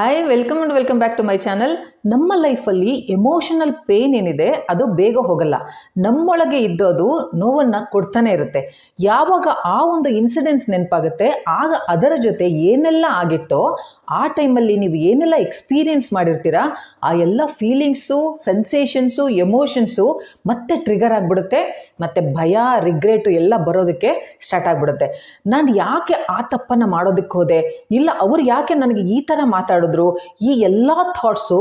Hi welcome and welcome back to my channel ನಮ್ಮ ಲೈಫಲ್ಲಿ emotional pain ಏನಿದೆ, ಅದು ಬೇಗ ಹೋಗಲ್ಲ. ನಮ್ಮೊಳಗೆ ಇದ್ದೋದು ನೋವನ್ನು ಕೊಡ್ತಾನೆ ಇರುತ್ತೆ. ಯಾವಾಗ ಆ ಒಂದು ಇನ್ಸಿಡೆನ್ಸ್ ನೆನಪಾಗುತ್ತೆ, ಆಗ ಅದರ ಜೊತೆ ಏನೆಲ್ಲ ಆಗಿತ್ತೋ, ಆ ಟೈಮಲ್ಲಿ ನೀವು ಏನೆಲ್ಲ ಎಕ್ಸ್ಪೀರಿಯನ್ಸ್ ಮಾಡಿರ್ತೀರಾ, ಆ ಎಲ್ಲ ಫೀಲಿಂಗ್ಸು ಸೆನ್ಸೇಷನ್ಸು ಎಮೋಷನ್ಸು ಮತ್ತೆ ಟ್ರಿಗರ್ ಆಗಿಬಿಡುತ್ತೆ, ಮತ್ತು ಭಯ ರಿಗ್ರೆಟು ಎಲ್ಲ ಬರೋದಕ್ಕೆ ಸ್ಟಾರ್ಟ್ ಆಗಿಬಿಡುತ್ತೆ. ನಾನು ಯಾಕೆ ಆ ತಪ್ಪನ್ನು ಮಾಡೋದಕ್ಕೆ ಹೋದೆ? ಇಲ್ಲ, ಅವ್ರು ಯಾಕೆ ನನಗೆ ಈ ಥರ ಮಾತಾಡಿದ್ರು ಈ ಎಲ್ಲ ಥಾಟ್ಸು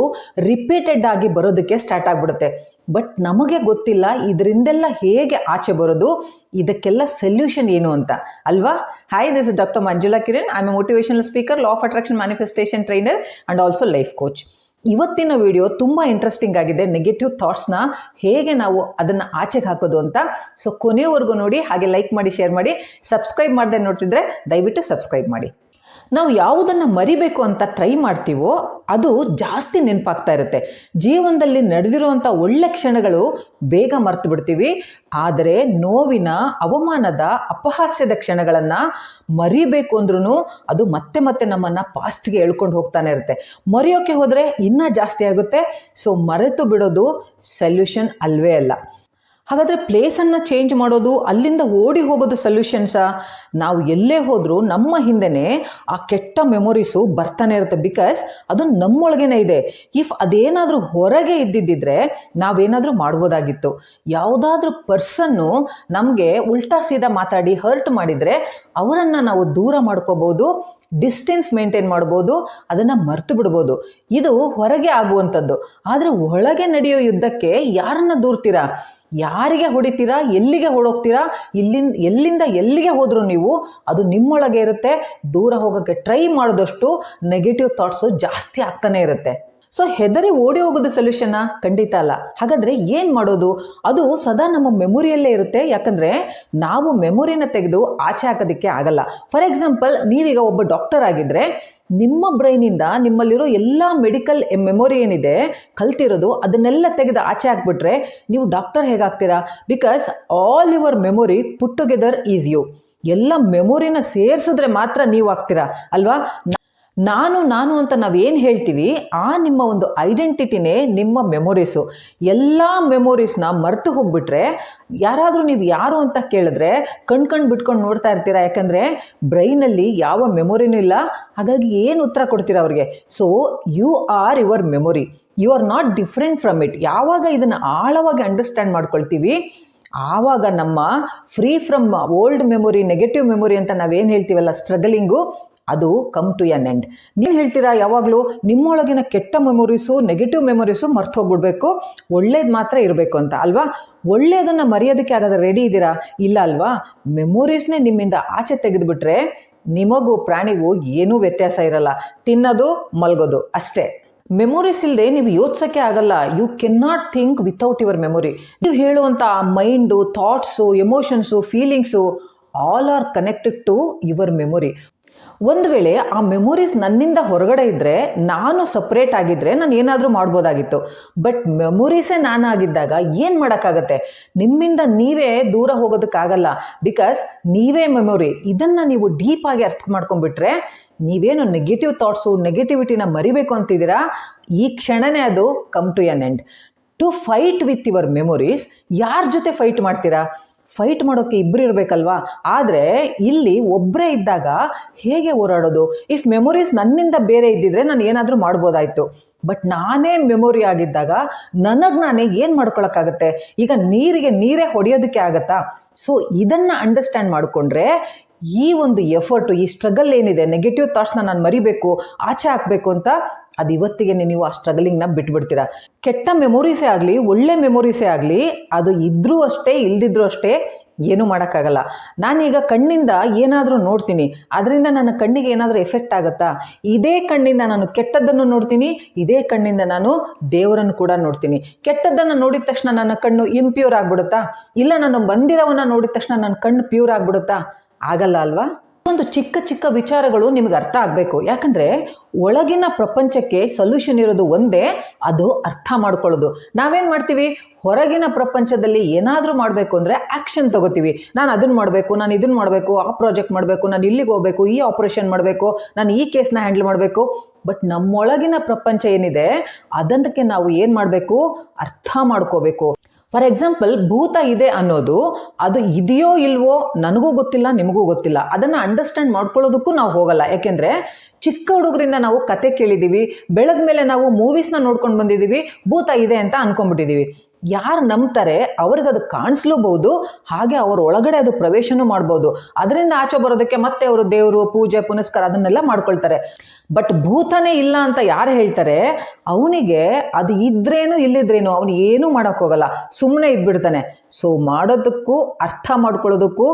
ರಿಪೀಟೆಡ್ ಆಗಿ ಬರೋದಕ್ಕೆ ಸ್ಟಾರ್ಟ್ ಆಗಿಬಿಡುತ್ತೆ. ಬಟ್ ನಮಗೆ ಗೊತ್ತಿಲ್ಲ ಇದರಿಂದೆಲ್ಲ ಹೇಗೆ ಆಚೆ ಬರೋದು, ಇದಕ್ಕೆಲ್ಲ ಸೊಲ್ಯೂಷನ್ ಏನು ಅಂತ. ಅಲ್ವಾ? Hi this doctor Manjula Kiran I am motivational speaker law of attraction manifestation trainer and also life coach ಇವತ್ತಿನ ವಿಡಿಯೋ ತುಂಬ ಇಂಟ್ರೆಸ್ಟಿಂಗ್ ಆಗಿದೆ. ನೆಗೆಟಿವ್ ಥಾಟ್ಸ್ನ ಹೇಗೆ ನಾವು ಅದನ್ನು ಆಚೆಗೆ ಹಾಕೋದು ಅಂತ. ಸೊ ಕೊನೆಯವರೆಗೂ ನೋಡಿ, ಹಾಗೆ ಲೈಕ್ ಮಾಡಿ ಶೇರ್ ಮಾಡಿ ಸಬ್ಸ್ಕ್ರೈಬ್ ಮಾಡದೆ ನೋಡ್ತಿದ್ರೆ ದಯವಿಟ್ಟು ಸಬ್ಸ್ಕ್ರೈಬ್ ಮಾಡಿ. ನಾವು ಯಾವುದನ್ನು ಮರಿಬೇಕು ಅಂತ ಟ್ರೈ ಮಾಡ್ತೀವೋ ಅದು ಜಾಸ್ತಿ ನೆನಪಾಗ್ತಾ ಇರುತ್ತೆ. ಜೀವನದಲ್ಲಿ ನಡೆದಿರುವಂಥ ಒಳ್ಳೆ ಕ್ಷಣಗಳು ಬೇಗ ಮರೆತು ಬಿಡ್ತೀವಿ ಆದರೆ ನೋವಿನ, ಅವಮಾನದ, ಅಪಹಾಸ್ಯದ ಕ್ಷಣಗಳನ್ನು ಮರಿಬೇಕು ಅಂದ್ರೂ ಅದು ಮತ್ತೆ ಮತ್ತೆ ನಮ್ಮನ್ನು ಪಾಸ್ಟ್ಗೆ ಎಳ್ಕೊಂಡು ಹೋಗ್ತಾನೆ ಇರುತ್ತೆ. ಮರೆಯೋಕ್ಕೆ ಹೋದರೆ ಇನ್ನೂ ಜಾಸ್ತಿ ಆಗುತ್ತೆ. ಸೊ ಮರೆತು ಬಿಡೋದು ಸೊಲ್ಯೂಷನ್ ಅಲ್ವೇ ಅಲ್ಲ. ಹಾಗಾದರೆ ಪ್ಲೇಸನ್ನು ಚೇಂಜ್ ಮಾಡೋದು, ಅಲ್ಲಿಂದ ಓಡಿ ಹೋಗೋದು ಸೊಲ್ಯೂಷನ್ಸಾ ನಾವು ಎಲ್ಲೇ ಹೋದರೂ ನಮ್ಮ ಹಿಂದೆನೇ ಆ ಕೆಟ್ಟ ಮೆಮೊರೀಸು ಬರ್ತಾನೆ ಇರುತ್ತೆ ಬಿಕಾಸ್ ಅದು ನಮ್ಮೊಳಗೇನೆ ಇದೆ. ಇಫ್ ಅದೇನಾದರೂ ಹೊರಗೆ ಇದ್ದಿದ್ದಿದ್ರೆ ನಾವೇನಾದರೂ ಮಾಡ್ಬೋದಾಗಿತ್ತು. ಯಾವುದಾದ್ರೂ ಪರ್ಸನ್ನು ನಮಗೆ ಉಲ್ಟಾ ಸೀದಾ ಮಾತಾಡಿ ಹರ್ಟ್ ಮಾಡಿದರೆ ಅವರನ್ನು ನಾವು ದೂರ ಮಾಡ್ಕೋಬೋದು ಡಿಸ್ಟೆನ್ಸ್ ಮೇಂಟೈನ್ ಮಾಡ್ಬೋದು, ಅದನ್ನು ಮರ್ತು ಬಿಡ್ಬೋದು. ಇದು ಹೊರಗೆ ಆಗುವಂಥದ್ದು. ಆದರೆ ಒಳಗೆ ನಡೆಯೋ ಯುದ್ಧಕ್ಕೆ ಯಾರನ್ನ ದೂರ್ತೀರಾ? ಯಾರಿಗೆ ಹೊಡಿತೀರಾ? ಎಲ್ಲಿಗೆ ಹೊಡೋಗ್ತೀರಾ ಇಲ್ಲಿಂದ, ಎಲ್ಲಿಂದ ಎಲ್ಲಿಗೆ ಹೋದರೂ ನೀವು ಅದು ನಿಮ್ಮೊಳಗೆ ಇರುತ್ತೆ. ದೂರ ಹೋಗೋಕ್ಕೆ ಟ್ರೈ ಮಾಡಿದಷ್ಟು ನೆಗೆಟಿವ್ ಥಾಟ್ಸು ಜಾಸ್ತಿ ಆಗ್ತಾನೆ ಇರುತ್ತೆ. ಸೊ ಹೆದರಿ ಓಡಿ ಹೋಗೋದು ಸೊಲ್ಯೂಷನ್ ಖಂಡಿತ ಅಲ್ಲ. ಹಾಗಾದರೆ ಏನು ಮಾಡೋದು? ಅದು ಸದಾ ನಮ್ಮ ಮೆಮೊರಿಯಲ್ಲೇ ಇರುತ್ತೆ. ಯಾಕಂದರೆ ನಾವು ಮೆಮೊರಿನ ತೆಗೆದು ಆಚೆ ಹಾಕೋದಕ್ಕೆ ಆಗಲ್ಲ. ಫಾರ್ ಎಕ್ಸಾಂಪಲ್ ನೀವೀಗ ಒಬ್ಬ ಡಾಕ್ಟರ್ ಆಗಿದ್ದರೆ ನಿಮ್ಮ ಬ್ರೈನಿಂದ ನಿಮ್ಮಲ್ಲಿರೋ ಎಲ್ಲ ಮೆಡಿಕಲ್ ಮೆಮೊರಿ ಏನಿದೆ ಕಲ್ತಿರೋದು ಅದನ್ನೆಲ್ಲ ತೆಗೆದು ಆಚೆ ಹಾಕ್ಬಿಟ್ರೆ ನೀವು doctor ಹೇಗಾಗ್ತೀರಾ? Because all your memory put together is you ಎಲ್ಲ ಮೆಮೊರಿನ ಸೇರಿಸಿದ್ರೆ ಮಾತ್ರ ನೀವು ಆಗ್ತೀರಾ? ಅಲ್ವಾ? ನಾನು ನಾನು ಅಂತ ನಾವೇನು ಹೇಳ್ತೀವಿ, ಆ ನಿಮ್ಮ ಒಂದು ಐಡೆಂಟಿಟಿನೇ ನಿಮ್ಮ ಮೆಮೊರೀಸು ಎಲ್ಲ ಮೆಮೊರೀಸ್ನ ಮರೆತು ಹೋಗ್ಬಿಟ್ರೆ, ಯಾರಾದರೂ ನೀವು ಯಾರು ಅಂತ ಕೇಳಿದ್ರೆ, ಕಣ್ ಬಿಟ್ಕೊಂಡು ನೋಡ್ತಾ ಇರ್ತೀರಾ? ಯಾಕಂದರೆ, ಬ್ರೈನಲ್ಲಿ ಯಾವ ಮೆಮೊರಿನೂ ಇಲ್ಲ. ಹಾಗಾಗಿ ಏನು ಉತ್ತರ ಕೊಡ್ತೀರಾ ಅವ್ರಿಗೆ? So you are your memory you are not different from it ಯಾವಾಗ ಇದನ್ನು ಆಳವಾಗಿ ಅಂಡರ್ಸ್ಟ್ಯಾಂಡ್ ಮಾಡ್ಕೊಳ್ತೀವಿ, ಆವಾಗ ನಮ್ಮ free from old memory negative memory ಅಂತ ನಾವೇನು ಹೇಳ್ತೀವಲ್ಲ ಸ್ಟ್ರಗಲಿಂಗು ಅದು ಕಮ್ ಟು ಎನ್ ಎಂಡ್ ನೀವು ಹೇಳ್ತೀರಾ ಯಾವಾಗಲೂ ನಿಮ್ಮೊಳಗಿನ ಕೆಟ್ಟ ಮೆಮೊರೀಸು ನೆಗೆಟಿವ್ ಮೆಮೊರೀಸು ಮರ್ತೋಗ್ಬಿಡ್ಬೇಕು. ಒಳ್ಳೇದು ಮಾತ್ರ ಇರಬೇಕು ಅಂತ, ಅಲ್ವಾ? ಒಳ್ಳೆಯದನ್ನು ಮರೆಯೋದಕ್ಕೆ ಆಗೋದು ರೆಡಿ ಇದ್ದೀರಾ? ಇಲ್ಲ ಅಲ್ವಾ? ಮೆಮೊರೀಸ್ನೇ ನಿಮ್ಮಿಂದ ಆಚೆ ತೆಗೆದುಬಿಟ್ರೆ ನಿಮಗೂ ಪ್ರಾಣಿಗೂ ಏನೂ ವ್ಯತ್ಯಾಸ ಇರಲ್ಲ. ತಿನ್ನೋದು, ಮಲ್ಗೋದು ಅಷ್ಟೇ. ಮೆಮೊರೀಸ್ ಇಲ್ಲದೆ ನೀವು ಯೋಚಿಸೋಕ್ಕೆ ಆಗಲ್ಲ. You can not think without your memory ನೀವು ಹೇಳುವಂಥ mind thoughts emotions feelings all are connected to your memory ಒಂದು ವೇಳೆ ಆ ಮೆಮೊರೀಸ್ ನನ್ನಿಂದ ಹೊರಗಡೆ ಇದ್ದರೆ ನಾನು ಸಪ್ರೇಟ್ ಆಗಿದ್ದರೆ ನಾನು ಏನಾದರೂ ಮಾಡ್ಬೋದಾಗಿತ್ತು. ಬಟ್ ಮೆಮೊರೀಸೇ ನಾನಾಗಿದ್ದಾಗ ಏನು ಮಾಡೋಕ್ಕಾಗತ್ತೆ? ನಿಮ್ಮಿಂದ ನೀವೇ ದೂರ ಹೋಗೋದಕ್ಕಾಗಲ್ಲ. ಬಿಕಾಸ್ ನೀವೇ ಮೆಮೊರಿ ಇದನ್ನು ನೀವು ಡೀಪಾಗಿ ಅರ್ಥ ಮಾಡ್ಕೊಂಡ್ಬಿಟ್ರೆ, ನೀವೇನು ನೆಗೆಟಿವ್ ಥಾಟ್ಸು ನೆಗೆಟಿವಿಟಿನ ಮರಿಬೇಕು ಅಂತಿದ್ದೀರಾ? ಈ ಕ್ಷಣನೇ ಅದು come to an end to fight with your memories ಯಾರ ಜೊತೆ ಫೈಟ್ ಮಾಡ್ತೀರಾ? ಫೈಟ್ ಮಾಡೋಕ್ಕೆ ಇಬ್ಬರು ಇರಬೇಕಲ್ವಾ? ಆದರೆ ಇಲ್ಲಿ ಒಬ್ಬರೇ ಇದ್ದಾಗ ಹೇಗೆ ಹೋರಾಡೋದು? ಇಫ್ ಮೆಮೊರೀಸ್ ನನ್ನಿಂದ ಬೇರೆ ಇದ್ದಿದ್ರೆ ನಾನು ಏನಾದರೂ ಮಾಡ್ಬೋದಾಯಿತು. ಬಟ್ ನಾನೇ ಮೆಮೊರಿ ಆಗಿದ್ದಾಗ ನನಗೆ ನಾನೇ ಏನು ಮಾಡ್ಕೊಳಕ್ಕಾಗತ್ತೆ? ಈಗ ನೀರಿಗೆ ನೀರೇ ಹೊಡೆಯೋದಕ್ಕೆ ಆಗತ್ತಾ? ಸೊ ಇದನ್ನು ಅಂಡರ್ಸ್ಟ್ಯಾಂಡ್ ಮಾಡಿಕೊಂಡ್ರೆ ಈ ಒಂದು ಎಫರ್ಟು ಈ ಸ್ಟ್ರಗಲ್ ಏನಿದೆ ನೆಗೆಟಿವ್ ಥಾಟ್ಸ್ನ ನಾನು ಮರಿಬೇಕು, ಆಚೆ ಹಾಕಬೇಕು ಅಂತ ಅದು ಇವತ್ತಿಗೆ ನೀವು ಆ ಸ್ಟ್ರಗಲಿಂಗ್ನ ಬಿಟ್ಬಿಡ್ತೀರಾ. ಕೆಟ್ಟ ಮೆಮೊರೀಸೇ ಆಗಲಿ, ಒಳ್ಳೆ ಮೆಮೊರೀಸೇ ಆಗಲಿ, ಅದು ಇದ್ದರೂ ಅಷ್ಟೇ, ಇಲ್ದಿದ್ರೂ ಅಷ್ಟೇ ಏನೂ ಮಾಡೋಕ್ಕಾಗಲ್ಲ. ನಾನೀಗ ಕಣ್ಣಿಂದ ಏನಾದರೂ ನೋಡ್ತೀನಿ, ಅದರಿಂದ ನನ್ನ ಕಣ್ಣಿಗೆ ಏನಾದರೂ ಎಫೆಕ್ಟ್ ಆಗುತ್ತಾ? ಇದೇ ಕಣ್ಣಿಂದ ನಾನು ಕೆಟ್ಟದ್ದನ್ನು ನೋಡ್ತೀನಿ, ಇದೇ ಕಣ್ಣಿಂದ ನಾನು ದೇವರನ್ನು ಕೂಡ ನೋಡ್ತೀನಿ. ಕೆಟ್ಟದ್ದನ್ನು ನೋಡಿದ ತಕ್ಷಣ ನನ್ನ ಕಣ್ಣು ಇಂಪ್ಯೂರ್ ಆಗಿಬಿಡುತ್ತಾ? ಇಲ್ಲ, ನಾನು ಮಂದಿರವನ್ನು ನೋಡಿದ ತಕ್ಷಣ ನನ್ನ ಕಣ್ಣು ಪ್ಯೂರ್ ಆಗಿಬಿಡುತ್ತಾ? ಆಗಲ್ಲ ಅಲ್ವಾ? ಒಂದು ಚಿಕ್ಕ ಚಿಕ್ಕ ವಿಚಾರಗಳು ನಿಮಗೆ ಅರ್ಥ ಆಗಬೇಕು. ಯಾಕಂದರೆ ಒಳಗಿನ ಪ್ರಪಂಚಕ್ಕೆ ಸೊಲ್ಯೂಷನ್ ಇರೋದು ಒಂದೇ, ಅದು ಅರ್ಥ ಮಾಡ್ಕೊಳ್ಳೋದು. ನಾವೇನು ಮಾಡ್ತೀವಿ? ಹೊರಗಿನ ಪ್ರಪಂಚದಲ್ಲಿ ಏನಾದರೂ ಮಾಡಬೇಕು ಅಂದರೆ ಆ್ಯಕ್ಷನ್ ತಗೋತೀವಿ. ನಾನು ಅದನ್ನು ಮಾಡಬೇಕು, ನಾನು ಇದನ್ನು ಮಾಡಬೇಕು, ಆ ಪ್ರಾಜೆಕ್ಟ್ ಮಾಡಬೇಕು, ನಾನು ಇಲ್ಲಿಗೆ ಹೋಗಬೇಕು, ಈ ಆಪ್ರೇಷನ್ ಮಾಡಬೇಕು, ನಾನು ಈ ಕೇಸ್ನ ಹ್ಯಾಂಡಲ್ ಮಾಡಬೇಕು. ಬಟ್ ನಮ್ಮೊಳಗಿನ ಪ್ರಪಂಚ ಏನಿದೆ ಅದಕ್ಕೆ ನಾವು ಏನು ಮಾಡಬೇಕು? ಅರ್ಥ ಮಾಡ್ಕೋಬೇಕು. ಫಾರ್ ಎಕ್ಸಾಂಪಲ್ ಭೂತ ಇದೆ ಅನ್ನೋದು ಅದು ಇದೆಯೋ ಇಲ್ವೋ ನನಗೂ ಗೊತ್ತಿಲ್ಲ, ನಿಮಗೂ ಗೊತ್ತಿಲ್ಲ. ಅದನ್ನು ಅಂಡರ್ಸ್ಟ್ಯಾಂಡ್ ಮಾಡ್ಕೊಳ್ಳೋದಕ್ಕೂ ನಾವು ಹೋಗಲ್ಲ. ಯಾಕೆಂದರೆ ಚಿಕ್ಕ ಹುಡುಗರಿಂದ ನಾವು ಕತೆ ಕೇಳಿದ್ದೀವಿ ಬೆಳೆದ ಮೇಲೆ ನಾವು ಮೂವೀಸ್ನ ನೋಡ್ಕೊಂಡು ಬಂದಿದ್ದೀವಿ ಭೂತ ಇದೆ ಅಂತ ಅನ್ಕೊಂಡ್ಬಿಟ್ಟಿದ್ದೀವಿ ಯಾರು ನಂಬ್ತಾರೆ ಅವ್ರಿಗೆ ಅದು ಕಾಣಿಸ್ಲೂಬಹುದು, ಹಾಗೆ ಅವ್ರ ಒಳಗಡೆ ಅದು ಪ್ರವೇಶನೂ ಮಾಡ್ಬೋದು. ಅದರಿಂದ ಆಚೆ ಬರೋದಕ್ಕೆ ಮತ್ತೆ ಅವರು ದೇವರು, ಪೂಜೆ, ಪುನಸ್ಕಾರ ಅದನ್ನೆಲ್ಲ ಮಾಡ್ಕೊಳ್ತಾರೆ. ಬಟ್ ಭೂತನೇ ಇಲ್ಲ ಅಂತ ಯಾರು ಹೇಳ್ತಾರೆ, ಅವನಿಗೆ ಅದು ಇದ್ರೇನು ಇಲ್ಲಿದ್ರೇನು, ಅವನು ಏನೂ ಮಾಡೋಕ್ಕೋಗಲ್ಲ ಸುಮ್ಮನೆ ಇದ್ಬಿಡ್ತಾನೆ. ಸೊ ಮಾಡೋದಕ್ಕೂ, ಅರ್ಥ ಮಾಡ್ಕೊಳ್ಳೋದಕ್ಕೂ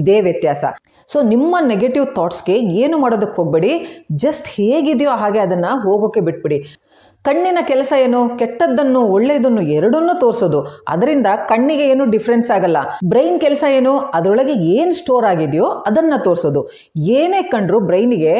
ಇದೇ ವ್ಯತ್ಯಾಸ. ಸೊ ನಿಮ್ಮ ನೆಗೆಟಿವ್ ಥಾಟ್ಸ್ಗೆ ಏನು ಮಾಡೋದಕ್ಕೆ ಹೋಗಬೇಡಿ ಜಸ್ಟ್ ಹೇಗಿದೆಯೋ ಹಾಗೆ ಅದನ್ನು ಹೋಗೋಕ್ಕೆ ಬಿಟ್ಬಿಡಿ. ಕಣ್ಣಿನ ಕೆಲಸ ಏನು? ಕೆಟ್ಟದ್ದನ್ನು, ಒಳ್ಳೆಯದನ್ನು ಎರಡನ್ನೂ ತೋರಿಸೋದು. ಅದರಿಂದ ಕಣ್ಣಿಗೆ ಏನು ಡಿಫ್ರೆನ್ಸ್ ಆಗಲ್ಲ. ಬ್ರೈನ್ ಕೆಲಸ ಏನು? ಅದರೊಳಗೆ ಏನು ಸ್ಟೋರ್ ಆಗಿದೆಯೋ ಅದನ್ನು ತೋರಿಸೋದು. ಏನೇ ಕಂಡ್ರು ಬ್ರೈನಿಗೆ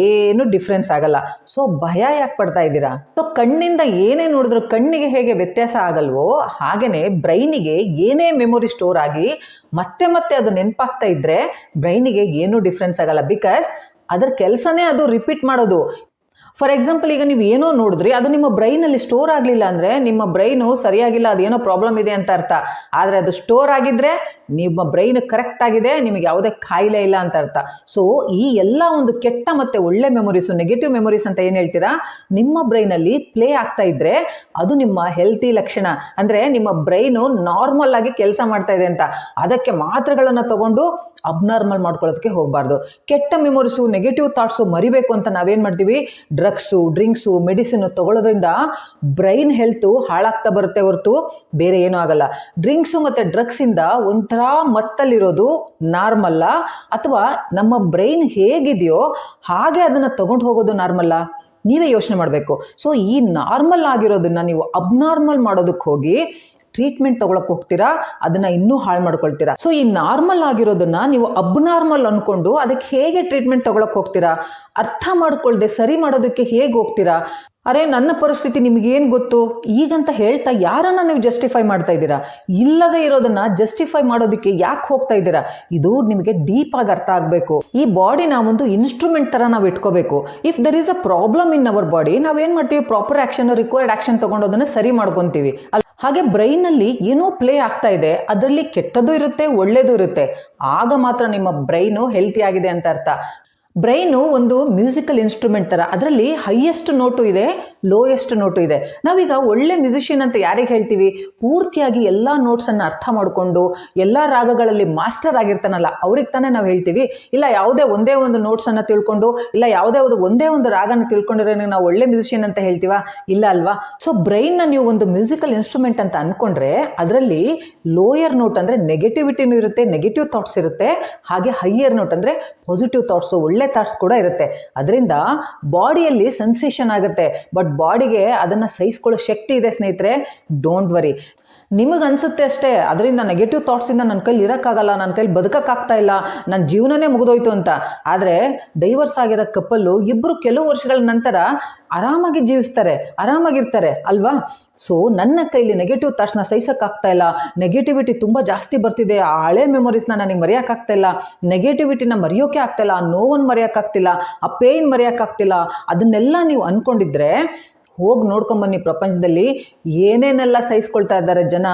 ಏನು ಡಿಫ್ರೆನ್ಸ್ ಆಗಲ್ಲ. ಸೊ ಭಯ ಯಾಕೆ ಪಡ್ತಾ ಇದ್ದೀರಾ? ಸೊ ಕಣ್ಣಿಂದ ಏನೇ ನೋಡಿದ್ರು ಕಣ್ಣಿಗೆ ಹೇಗೆ ವ್ಯತ್ಯಾಸ ಆಗಲ್ವೋ ಹಾಗೆಯೇ ಬ್ರೈನಿಗೆ ಏನೇ ಮೆಮೊರಿ ಸ್ಟೋರ್ ಆಗಿ ಮತ್ತೆ ಮತ್ತೆ ಅದು ನೆನಪಾಗ್ತಾ ಇದ್ದರೆ ಬ್ರೈನಿಗೆ ಏನೂ ಡಿಫ್ರೆನ್ಸ್ ಆಗಲ್ಲ. ಬಿಕಾಸ್ ಅದರ ಕೆಲಸನೇ ಅದು ರಿಪೀಟ್ ಮಾಡೋದು. ಫಾರ್ ಎಕ್ಸಾಂಪಲ್ ಈಗ ನೀವು ಏನೋ ನೋಡಿದ್ರಿ, ಅದು ನಿಮ್ಮ ಬ್ರೈನಲ್ಲಿ ಸ್ಟೋರ್ ಆಗಲಿಲ್ಲ ಅಂದರೆ ನಿಮ್ಮ ಬ್ರೈನು ಸರಿಯಾಗಿಲ್ಲ, ಅದೇನೋ ಪ್ರಾಬ್ಲಮ್ ಇದೆ ಅಂತ ಅರ್ಥ. ಆದರೆ ಅದು ಸ್ಟೋರ್ ಆಗಿದ್ದರೆ ನಿಮ್ಮ ಬ್ರೈನ್ ಕರೆಕ್ಟ್ ಆಗಿದೆ, ನಿಮಗೆ ಯಾವುದೇ ಕಾಯಿಲೆ ಇಲ್ಲ ಅಂತ ಅರ್ಥ. ಸೊ ಈ ಎಲ್ಲ ಒಂದು ಕೆಟ್ಟ ಮತ್ತು ಒಳ್ಳೆ ಮೆಮೊರೀಸು ನೆಗೆಟಿವ್ ಮೆಮೊರೀಸ್ ಅಂತ ಏನು ಹೇಳ್ತೀರಾ? ನಿಮ್ಮ ಬ್ರೈನಲ್ಲಿ ಪ್ಲೇ ಆಗ್ತಾ ಇದ್ದರೆ ಅದು ನಿಮ್ಮ ಹೆಲ್ತಿ ಲಕ್ಷಣ. ಅಂದರೆ ನಿಮ್ಮ ಬ್ರೈನು ನಾರ್ಮಲ್ ಆಗಿ ಕೆಲಸ ಮಾಡ್ತಾ ಇದೆ ಅಂತ. ಅದಕ್ಕೆ ಮಾತ್ರೆಗಳನ್ನು ತಗೊಂಡು ಅಬ್ನಾರ್ಮಲ್ ಮಾಡ್ಕೊಳ್ಳೋದಕ್ಕೆ ಹೋಗಬಾರ್ದು. ಕೆಟ್ಟ ಮೆಮೊರೀಸು ನೆಗೆಟಿವ್ ಥಾಟ್ಸು ಮರಿಬೇಕು ಅಂತ ನಾವೇನು ಮಾಡ್ತೀವಿ? ಡ್ರಗ್ಸು ಡ್ರಿಂಕ್ಸು ಮೆಡಿಸಿನ್ ತಗೊಳ್ಳೋದ್ರಿಂದ ಬ್ರೈನ್ ಹೆಲ್ತು ಹಾಳಾಗ್ತಾ ಬರುತ್ತೆ ಹೊರತು, ಬೇರೆ ಏನೂ ಆಗಲ್ಲ. ಡ್ರಿಂಕ್ಸು ಮತ್ತು ಡ್ರಗ್ಸಿಂದ ಒಂಥರ ಮತ್ತಲ್ಲಿರೋದು ನಾರ್ಮಲ್ಲ ಅಥವಾ ನಮ್ಮ ಬ್ರೈನ್ ಹೇಗಿದೆಯೋ ಹಾಗೆ ಅದನ್ನು ತಗೊಂಡು ಹೋಗೋದು ನಾರ್ಮಲ್ಲ ನೀವೇ ಯೋಚನೆ ಮಾಡಬೇಕು. ಸೊ ಈ ನಾರ್ಮಲ್ ಆಗಿರೋದನ್ನ ನೀವು ಅಬ್ನಾರ್ಮಲ್ ಮಾಡೋದಕ್ಕೆ ಹೋಗಿ ಟ್ರೀಟ್ಮೆಂಟ್ ತಗೊಳಕ್ ಹೋಗ್ತೀರಾ? ಅದನ್ನ ಇನ್ನೂ ಹಾಳು ಮಾಡ್ಕೊಳ್ತೀರಾ? ಸೊ ಈ ನಾರ್ಮಲ್ ಆಗಿರೋದನ್ನ ನೀವು ಅಬ್ನಾರ್ಮಲ್ ಅನ್ಕೊಂಡು ಅದಕ್ಕೆ ಹೇಗೆ ಟ್ರೀಟ್ಮೆಂಟ್ ತಗೊಳಕ್ ಹೋಗ್ತೀರಾ? ಅರ್ಥ ಮಾಡ್ಕೊಳ್ದೆ, ಸರಿ ಮಾಡೋದಕ್ಕೆ ಹೇಗೆ ಹೋಗ್ತೀರಾ? ಅರೆ, ನನ್ನ ಪರಿಸ್ಥಿತಿ ನಿಮಗೇನು ಗೊತ್ತು? ಈಗಂತ ಹೇಳ್ತಾ ಯಾರನ್ನ ನೀವು ಜಸ್ಟಿಫೈ ಮಾಡ್ತಾ ಇದ್ದೀರಾ? ಇಲ್ಲದೆ ಇರೋದನ್ನ ಜಸ್ಟಿಫೈ ಮಾಡೋದಕ್ಕೆ ಯಾಕೆ ಹೋಗ್ತಾ ಇದ್ದೀರಾ? ಇದು ನಿಮಗೆ ಡೀಪ್ ಆಗಿ ಅರ್ಥ ಆಗಬೇಕು. ಈ ಬಾಡಿನ ಒಂದು ಇನ್ಸ್ಟ್ರೂಮೆಂಟ್ ಥರ ನಾವು ಇಟ್ಕೋಬೇಕು. If there is a problem in our body ನಾವೇನು ಮಾಡ್ತೀವಿ? ಪ್ರಾಪರ್ ಆ್ಯಕ್ಷನ್ ರಿಕ್ವೈರ್ಡ್ ಆ್ಯಕ್ಷನ್ ತಗೊಂಡೋದನ್ನ ಸರಿ ಮಾಡ್ಕೊತೀವಿ. ಹಾಗೆ ಬ್ರೈನಲ್ಲಿ ಏನೋ ಪ್ಲೇ ಆಗ್ತಾ ಇದೆ. ಅದರಲ್ಲಿ ಕೆಟ್ಟದ್ದು ಇರುತ್ತೆ, ಒಳ್ಳೇದು ಇರುತ್ತೆ. ಆಗ ಮಾತ್ರ ನಿಮ್ಮ ಬ್ರೈನು ಹೆಲ್ತಿ ಆಗಿದೆ ಅಂತ ಅರ್ಥ. ಬ್ರೈನು ಒಂದು ಮ್ಯೂಸಿಕಲ್ ಇನ್ಸ್ಟ್ರೂಮೆಂಟ್ ಥರ ಅದರಲ್ಲಿ ಹೈಯೆಸ್ಟ್ ನೋಟು ಇದೆ ಲೋಯೆಸ್ಟ್ ನೋಟು ಇದೆ. ನಾವೀಗ ಒಳ್ಳೆ ಮ್ಯೂಸಿಷಿಯನ್ ಅಂತ ಯಾರಿಗೆ ಹೇಳ್ತೀವಿ? ಪೂರ್ತಿಯಾಗಿ ಎಲ್ಲ ನೋಟ್ಸನ್ನು ಅರ್ಥ ಮಾಡಿಕೊಂಡು, ಎಲ್ಲ ರಾಗಗಳಲ್ಲಿ ಮಾಸ್ಟರ್ ಆಗಿರ್ತಾನಲ್ಲ, ಅವ್ರಿಗೆ ತಾನೇ ನಾವು ಹೇಳ್ತೀವಿ. ಇಲ್ಲ, ಯಾವುದೇ ಒಂದೇ ಒಂದು ನೋಟ್ಸನ್ನು ತಿಳ್ಕೊಂಡು, ಇಲ್ಲ, ಯಾವುದೇ ಒಂದು, ಒಂದೇ ಒಂದು ರಾಗನ ತಿಳ್ಕೊಂಡಿರೋ ನಾವು ಒಳ್ಳೆ ಮ್ಯೂಸಿಷಿಯನ್ ಅಂತ ಹೇಳ್ತೀವ? ಇಲ್ಲ ಅಲ್ವಾ? ಸೊ ಬ್ರೈನ್ನ ನೀವು ಒಂದು ಮ್ಯೂಸಿಕಲ್ ಇನ್ಸ್ಟ್ರೂಮೆಂಟ್ ಅಂತ ಅಂದ್ಕೊಂಡ್ರೆ ಅದರಲ್ಲಿ ಲೋಯರ್ ನೋಟ್ ಅಂದರೆ ನೆಗೆಟಿವಿಟಿನೂ ಇರುತ್ತೆ ನೆಗೆಟಿವ್ ಥಾಟ್ಸ್ ಇರುತ್ತೆ. ಹಾಗೆ ಹೈಯರ್ ನೋಟ್ ಅಂದರೆ ಪಾಸಿಟಿವ್ ಥಾಟ್ಸು ಒಳ್ಳೆ ಥಾಟ್ಸ್ ಕೂಡ ಇರುತ್ತೆ. ಅದರಿಂದ ಬಾಡಿಯಲ್ಲಿ ಸೆನ್ಸೇಷನ್ ಆಗುತ್ತೆ. ಬಟ್ ಬಾಡಿಗೆ ಅದನ್ನು ಸಹಿಸ್ಕೊಳ್ಳೋ ಶಕ್ತಿ ಇದೆ ಸ್ನೇಹಿತರೆ ಡೋಂಟ್ ವರಿ ನಿಮಗೆ ಅನಿಸುತ್ತೆ ಅಷ್ಟೇ. ಅದರಿಂದ ನೆಗೆಟಿವ್ ಥಾಟ್ಸಿಂದ ನನ್ನ ಕೈಲಿ ಇರೋಕ್ಕಾಗಲ್ಲ ನನ್ನ ಕೈಲಿ ಬದುಕೋಕ್ಕಾಗ್ತಾ ಇಲ್ಲ ನನ್ನ ಜೀವನನೇ ಮುಗಿದೋಯ್ತು ಅಂತ. ಆದರೆ ಡೈವರ್ಸ್ ಆಗಿರೋ ಕಪ್ಪಲ್ಲು ಇಬ್ಬರು ಕೆಲವು ವರ್ಷಗಳ ನಂತರ ಆರಾಮಾಗಿ ಜೀವಿಸ್ತಾರೆ, ಆರಾಮಾಗಿರ್ತಾರೆ, ಅಲ್ವಾ? ಸೊ ನನ್ನ ಕೈಲಿ ನೆಗೆಟಿವ್ ಥಾಟ್ಸ್ನ ಸಹಿಸೋಕ್ಕಾಗ್ತಾ ಇಲ್ಲ. ನೆಗೆಟಿವಿಟಿ ತುಂಬ ಜಾಸ್ತಿ ಬರ್ತಿದೆ. ಆ ಹಳೆ ಮೆಮೊರೀಸ್ನ ನನಗೆ ಮರೆಯೋಕ್ಕಾಗ್ತಾ ಇಲ್ಲ. ನೆಗೆಟಿವಿಟಿನ ಮರೆಯೋಕೆ ಆಗ್ತಾ ಇಲ್ಲ. ಆ ನೋವನ್ನು ಮರೆಯೋಕ್ಕಾಗ್ತಿಲ್ಲ. ಆ ಪೇಯ್ನ್ ಮರೆಯೋಕ್ಕಾಗ್ತಿಲ್ಲ. ಅದನ್ನೆಲ್ಲ ನೀವು ಅಂದ್ಕೊಂಡಿದ್ರೆ ಹೋಗಿ ನೋಡ್ಕೊಂಬನ್ನಿ ಪ್ರಪಂಚದಲ್ಲಿ. ಏನೇನೆಲ್ಲ ಸಹಿಸ್ಕೊಳ್ತಾ ಇದ್ದಾರೆ ಜನ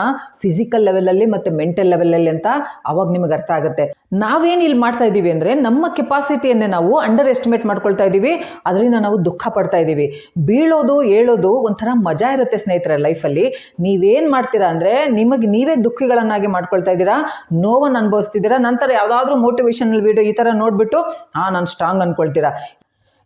ಫಿಸಿಕಲ್ ಲೆವೆಲಲ್ಲಿ ಮತ್ತು ಮೆಂಟಲ್ ಲೆವೆಲಲ್ಲಿ ಅಂತ ಅವಾಗ ನಿಮಗೆ ಅರ್ಥ ಆಗುತ್ತೆ. ನಾವೇನು ಇಲ್ಲಿ ಮಾಡ್ತಾ ಇದ್ದೀವಿ ಅಂದರೆ ನಮ್ಮ ಕೆಪಾಸಿಟಿಯನ್ನೇ ನಾವು ಅಂಡರ್ ಎಸ್ಟಿಮೇಟ್ ಮಾಡ್ಕೊಳ್ತಾ ಇದ್ದೀವಿ ಅದರಿಂದ ನಾವು ದುಃಖ ಪಡ್ತಾ ಇದ್ದೀವಿ ಬೀಳೋದು, ಏಳೋದು ಒಂಥರ ಮಜಾ ಇರುತ್ತೆ ಸ್ನೇಹಿತರ ಲೈಫಲ್ಲಿ ನೀವೇನು ಮಾಡ್ತೀರಾ ಅಂದರೆ ನಿಮಗೆ ನೀವೇ ದುಃಖಿಗಳನ್ನಾಗಿ ಮಾಡ್ಕೊಳ್ತಾ ಇದ್ದೀರಾ ನೋವನ್ನು ಅನುಭವಿಸ್ತಿದ್ದೀರಾ? ನಂತರ ಯಾವುದಾದ್ರೂ ಮೋಟಿವೇಶನಲ್ ವೀಡಿಯೋ ಈ ಥರ ನೋಡಿಬಿಟ್ಟು ಹಾಂ ನಾನು ಸ್ಟ್ರಾಂಗ್ ಅಂದ್ಕೊಳ್ತೀರಾ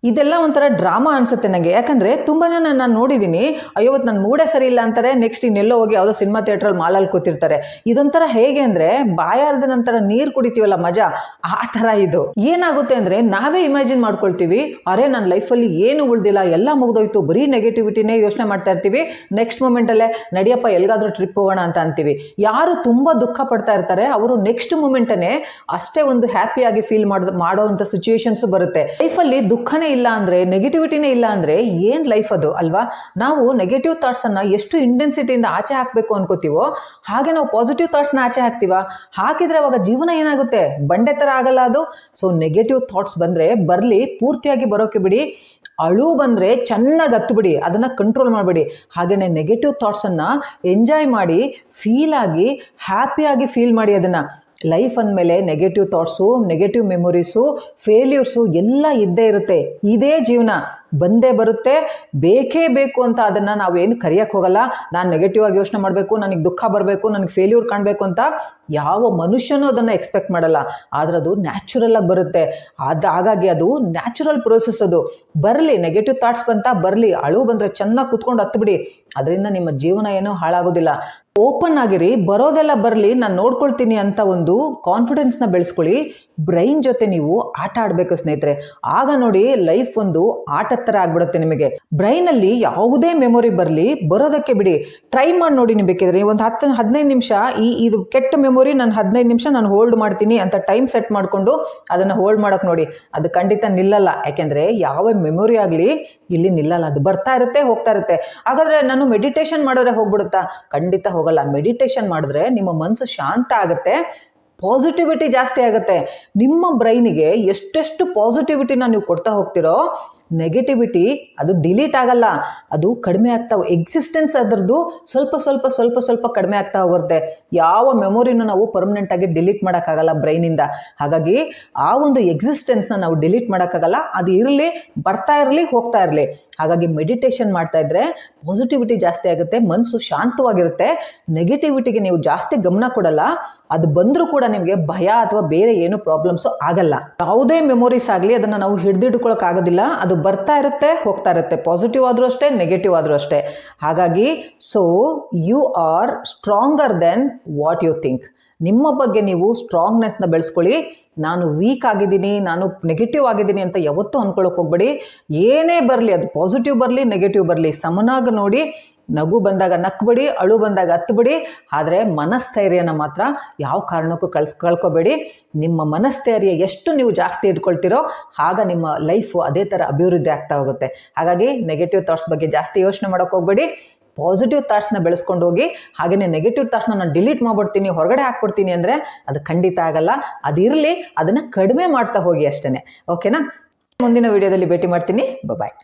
ಇದೆಲ್ಲ ಒಂಥರ ಡ್ರಾಮಾ ಅನ್ಸುತ್ತೆ ನನಗೆ ಯಾಕಂದರೆ ತುಂಬಾ ನಾನು ನೋಡಿದ್ದೀನಿ ಅಯ್ಯೋತ್ತು ನನ್ನ ಮೂಡೇ ಸರಿ ಇಲ್ಲ ಅಂತಾರೆ, ನೆಕ್ಸ್ಟ್ ಇನ್ನೆಲ್ಲೋ ಹೋಗಿ ಯಾವುದೋ ಸಿನಿಮಾ ಥಿಯೇಟ್ರಲ್ಲಿ ಮಾಲಲ್ಲಿ ಕೂತಿರ್ತಾರೆ. ಇದೊಂಥರ ಹೇಗೆ ಅಂದರೆ, ಬಾಯಾರ್ದ ನಂತರ ನೀರು ಕುಡಿತೀವಲ್ಲ ಮಜಾ, ಆ ಥರ ಇದು. ಏನಾಗುತ್ತೆ ಅಂದರೆ, ನಾವೇ ಇಮ್ಯಾಜಿನ್ ಮಾಡ್ಕೊಳ್ತೀವಿ, ಅರೆ ನನ್ನ ಲೈಫಲ್ಲಿ ಏನು ಉಳ್ದಿಲ್ಲ, ಎಲ್ಲ ಮುಗ್ದೋಯ್ತು, ಬರೀ ನೆಗೆಟಿವಿಟಿನೇ ಯೋಚನೆ ಮಾಡ್ತಾ ಇರ್ತೀವಿ ನೆಕ್ಸ್ಟ್ ಮೂಮೆಂಟಲ್ಲೇ ನಡಿಯಪ್ಪ ಎಲ್ಲಿಗಾದ್ರೂ ಟ್ರಿಪ್ ಹೋಗೋಣ ಅಂತ ಅಂತೀವಿ. ಯಾರು ತುಂಬ ದುಃಖ ಪಡ್ತಾ ಇರ್ತಾರೆ, ಅವರು ನೆಕ್ಸ್ಟ್ ಮೂಮೆಂಟನ್ನೇ ಅಷ್ಟೇ ಒಂದು ಹ್ಯಾಪಿಯಾಗಿ ಫೀಲ್ ಮಾಡೋದು ಮಾಡೋವಂಥ ಸಿಚುವೇಶನ್ಸು ಬರುತ್ತೆ. ಲೈಫಲ್ಲಿ ದುಃಖನೇ ಇಲ್ಲ ಅಂದರೆ ನೆಗೆಟಿವಿಟಿನೇ ಇಲ್ಲ ಅಂದರೆ ಏನು ಲೈಫ್ ಅದು, ಅಲ್ವಾ? ನಾವು ನೆಗೆಟಿವ್ ಥಾಟ್ಸನ್ನು ಎಷ್ಟು ಇಂಟೆನ್ಸಿಟಿಯಿಂದ ಆಚೆ ಹಾಕಬೇಕು ಅನ್ಕೋತೀವೋ, ಹಾಗೆ ನಾವು ಪಾಸಿಟಿವ್ ಥಾಟ್ಸ್ನ ಆಚೆ ಹಾಕ್ತೀವ. ಹಾಕಿದರೆ ಅವಾಗ ಜೀವನ ಏನಾಗುತ್ತೆ? ಬಂಡೆ ಥರ ಆಗಲ್ಲ ಅದು. ಸೊ ನೆಗೆಟಿವ್ ಥಾಟ್ಸ್ ಬಂದರೆ ಬರಲಿ, ಪೂರ್ತಿಯಾಗಿ ಬರೋಕೆ ಬಿಡಿ. ಅಳು ಬಂದರೆ ಚೆನ್ನಾಗಿ ಹತ್ತು ಬಿಡಿ ಅದನ್ನು ಕಂಟ್ರೋಲ್ ಮಾಡಬೇಡಿ. ಹಾಗೆಯೇ ನೆಗೆಟಿವ್ ಥಾಟ್ಸನ್ನು ಎಂಜಾಯ್ ಮಾಡಿ ಫೀಲಾಗಿ ಹ್ಯಾಪಿಯಾಗಿ ಫೀಲ್ ಮಾಡಿ ಅದನ್ನು. ಲೈಫ್ ಅಂದಮೇಲೆ negative thoughts negative memories failures ಎಲ್ಲ ಇದ್ದೇ ಇರುತ್ತೆ. ಇದೇ ಜೀವನ. ಬಂದೇ ಬರುತ್ತೆ. ಬೇಕೇ ಬೇಕು ಅಂತ ಅದನ್ನು ನಾವೇನು ಕರೆಯೋಕ್ಕೆ ಹೋಗಲ್ಲ. ನಾನು ನೆಗೆಟಿವ್ ಆಗಿ ಯೋಚನೆ ಮಾಡಬೇಕು, ನನಗೆ ದುಃಖ ಬರಬೇಕು, ನನಗೆ ಫೇಲ್ಯೂರ್ ಕಾಣಬೇಕು ಅಂತ ಯಾವ ಮನುಷ್ಯನೂ ಅದನ್ನು ಎಕ್ಸ್ಪೆಕ್ಟ್ ಮಾಡಲ್ಲ. ಆದರೆ ಅದು ನ್ಯಾಚುರಲ್ ಆಗಿ ಬರುತ್ತೆ. ಅದು ಹಾಗಾಗಿ ಅದು ನ್ಯಾಚುರಲ್ ಪ್ರೋಸೆಸ್ ಅದು. ಬರಲಿ ನೆಗೆಟಿವ್ ಥಾಟ್ಸ್ ಬಂತ, ಬರಲಿ, ಅಳು ಬಂದರೆ ಚೆನ್ನಾಗಿ ಕುತ್ಕೊಂಡು ಹತ್ಬಿಡಿ. ಅದರಿಂದ ನಿಮ್ಮ ಜೀವನ ಏನು ಹಾಳಾಗೋದಿಲ್ಲ. ಓಪನ್ ಆಗಿರಿ, ಬರೋದೆಲ್ಲ ಬರಲಿ, ನಾನು ನೋಡ್ಕೊಳ್ತೀನಿ ಅಂತ ಒಂದು ಕಾನ್ಫಿಡೆನ್ಸ್ನ ಬೆಳೆಸ್ಕೊಳ್ಳಿ. ಬ್ರೈನ್ ಜೊತೆ ನೀವು ಆಟ ಆಡಬೇಕು ಸ್ನೇಹಿತರೆ. ಆಗ ನೋಡಿ ಲೈಫ್ ಒಂದು ಆಟದ ಥರ ಆಗ್ಬಿಡುತ್ತೆ ನಿಮಗೆ. ಬ್ರೈನಲ್ಲಿ ಯಾವುದೇ ಮೆಮೊರಿ ಬರಲಿ, ಬರೋದಕ್ಕೆ ಬಿಡಿ. ಟ್ರೈ ಮಾಡಿ ನೋಡಿ ನೀವು ಬೇಕಿದ್ರೆ. ಒಂದು ಹತ್ತು, ಹದಿನೈದು ನಿಮಿಷ ಈ, ಇದು ಕೆಟ್ಟ ಮೆಮೊರಿ ನಾನು ಹದಿನೈದು ನಿಮಿಷ ನಾನು ಹೋಲ್ಡ್ ಮಾಡ್ತೀನಿ ಅಂತ ಟೈಮ್ ಸೆಟ್ ಮಾಡಿಕೊಂಡು ಅದನ್ನು ಹೋಲ್ಡ್ ಮಾಡೋಕೆ ನೋಡಿ. ಅದು ಖಂಡಿತ ನಿಲ್ಲಲ್ಲ. ಯಾಕೆಂದರೆ ಯಾವ ಮೆಮೊರಿ ಆಗಲಿ, ಇಲ್ಲಿ ನಿಲ್ಲಲ್ಲ. ಅದು ಬರ್ತಾ ಇರುತ್ತೆ, ಹೋಗ್ತಾ ಇರುತ್ತೆ. ಹಾಗಾದರೆ ನಾನು ಮೆಡಿಟೇಷನ್ ಮಾಡಿದ್ರೆ ಹೋಗ್ಬಿಡುತ್ತಾ? ಖಂಡಿತ ಹೋಗಲ್ಲ. ಮೆಡಿಟೇಷನ್ ಮಾಡಿದ್ರೆ ನಿಮ್ಮ ಮನಸ್ಸು ಶಾಂತ ಆಗುತ್ತೆ ಪಾಸಿಟಿವಿಟಿ ಜಾಸ್ತಿ ಆಗುತ್ತೆ. ನಿಮ್ಮ ಬ್ರೈನಿಗೆ ಎಷ್ಟೆಷ್ಟು ಪಾಸಿಟಿವಿಟಿನ ನೀವು ಕೊಡ್ತಾ ಹೋಗ್ತಿರೋ ನೆಗೆಟಿವಿಟಿ ಅದು ಡಿಲೀಟ್ ಆಗಲ್ಲ. ಅದು ಕಡಿಮೆ ಆಗ್ತಾ ಎಕ್ಸಿಸ್ಟೆನ್ಸ್ ಅದರದ್ದು ಸ್ವಲ್ಪ ಸ್ವಲ್ಪ ಸ್ವಲ್ಪ ಸ್ವಲ್ಪ ಕಡಿಮೆ ಆಗ್ತಾ ಹೋಗುತ್ತೆ. ಯಾವ ಮೆಮೊರಿನೂ ನಾವು ಪರ್ಮನೆಂಟಾಗಿ ಡಿಲೀಟ್ ಮಾಡೋಕ್ಕಾಗಲ್ಲ ಬ್ರೈನಿಂದ. ಹಾಗಾಗಿ ಆ ಒಂದು ಎಕ್ಸಿಸ್ಟೆನ್ಸ್ನ ನಾವು ಡಿಲೀಟ್ ಮಾಡೋಕ್ಕಾಗಲ್ಲ. ಅದು ಇರಲಿ, ಬರ್ತಾ ಇರಲಿ, ಹೋಗ್ತಾ ಇರಲಿ. ಹಾಗಾಗಿ ಮೆಡಿಟೇಷನ್ ಮಾಡ್ತಾ ಇದ್ರೆ ಪಾಸಿಟಿವಿಟಿ ಜಾಸ್ತಿ ಆಗುತ್ತೆ ಮನಸ್ಸು ಶಾಂತವಾಗಿರುತ್ತೆ. ನೆಗೆಟಿವಿಟಿಗೆ ನೀವು ಜಾಸ್ತಿ ಗಮನ ಕೊಡಲ್ಲ. ಅದು ಬಂದರೂ ಕೂಡ ನಿಮಗೆ ಭಯ ಅಥವಾ ಬೇರೆ ಏನು ಪ್ರಾಬ್ಲಮ್ಸು ಆಗಲ್ಲ. ಯಾವುದೇ ಮೆಮೊರೀಸ್ ಆಗಲಿ ಅದನ್ನು ನಾವು ಹಿಡಿದಿಟ್ಕೊಳ್ಳೋಕ್ಕಾಗೋದಿಲ್ಲ ಅದು ಬರ್ತಾ ಇರುತ್ತೆ, ಹೋಗ್ತಾ ಇರುತ್ತೆ. ಪಾಸಿಟಿವ್ ಆದರೂ ಅಷ್ಟೇ ನೆಗೆಟಿವ್ ಆದರೂ ಅಷ್ಟೇ. ಹಾಗಾಗಿ so you are stronger than what you think ನಿಮ್ಮ ಬಗ್ಗೆ ನೀವು ಸ್ಟ್ರಾಂಗ್ನೆಸ್ನ ಬೆಳೆಸ್ಕೊಳ್ಳಿ. ನಾನು ವೀಕ್ ಆಗಿದ್ದೀನಿ, ನಾನು ನೆಗೆಟಿವ್ ಆಗಿದ್ದೀನಿ ಅಂತ ಯಾವತ್ತೂ ಅಂದ್ಕೊಳ್ಳೋಕೆ ಹೋಗ್ಬೇಡಿ. ಏನೇ ಬರಲಿ, ಅದು ಪಾಸಿಟಿವ್ ಬರಲಿ ನೆಗೆಟಿವ್ ಬರಲಿ, ಸಮನಾಗಿ ನೋಡಿ ನಗು ಬಂದಾಗ ನಕ್ಬಿಡಿ, ಅಳು ಬಂದಾಗ ಹತ್ಬಿಡಿ, ಆದರೆ ಮನಸ್ಥೈರ್ಯನ ಮಾತ್ರ ಯಾವ ಕಾರಣಕ್ಕೂ ಕಳ್ಸ್, ಕಳ್ಕೊಬೇಡಿ. ನಿಮ್ಮ ಮನಸ್ಥೈರ್ಯ ಎಷ್ಟು ನೀವು ಜಾಸ್ತಿ ಇಟ್ಕೊಳ್ತೀರೋ ಆಗ ನಿಮ್ಮ ಲೈಫು ಅದೇ ಥರ ಅಭಿವೃದ್ಧಿ ಆಗ್ತಾ ಹೋಗುತ್ತೆ. ಹಾಗಾಗಿ ನೆಗೆಟಿವ್ ಥಾಟ್ಸ್ ಬಗ್ಗೆ ಜಾಸ್ತಿ ಯೋಚನೆ ಮಾಡೋಕೆ ಹೋಗ್ಬೇಡಿ. ಪಾಸಿಟಿವ್ ಥಾಟ್ಸ್ನ ಬೆಳೆಸ್ಕೊಂಡು ಹೋಗಿ ಹಾಗೆಯೇ ನೆಗೆಟಿವ್ ಥಾಟ್ಸ್ನ ನಾನು ಡಿಲೀಟ್ ಮಾಡ್ಬಿಡ್ತೀನಿ, ಹೊರಗಡೆ ಹಾಕ್ಬಿಡ್ತೀನಿ ಅಂದರೆ ಅದು ಖಂಡಿತ ಆಗಲ್ಲ. ಅದಿರಲಿ ಅದನ್ನು ಕಡಿಮೆ ಮಾಡ್ತಾ ಹೋಗಿ ಅಷ್ಟೇ ಓಕೆನಾ ಮುಂದಿನ ವಿಡಿಯೋದಲ್ಲಿ ಭೇಟಿ ಮಾಡ್ತೀನಿ. ಬಾಯ್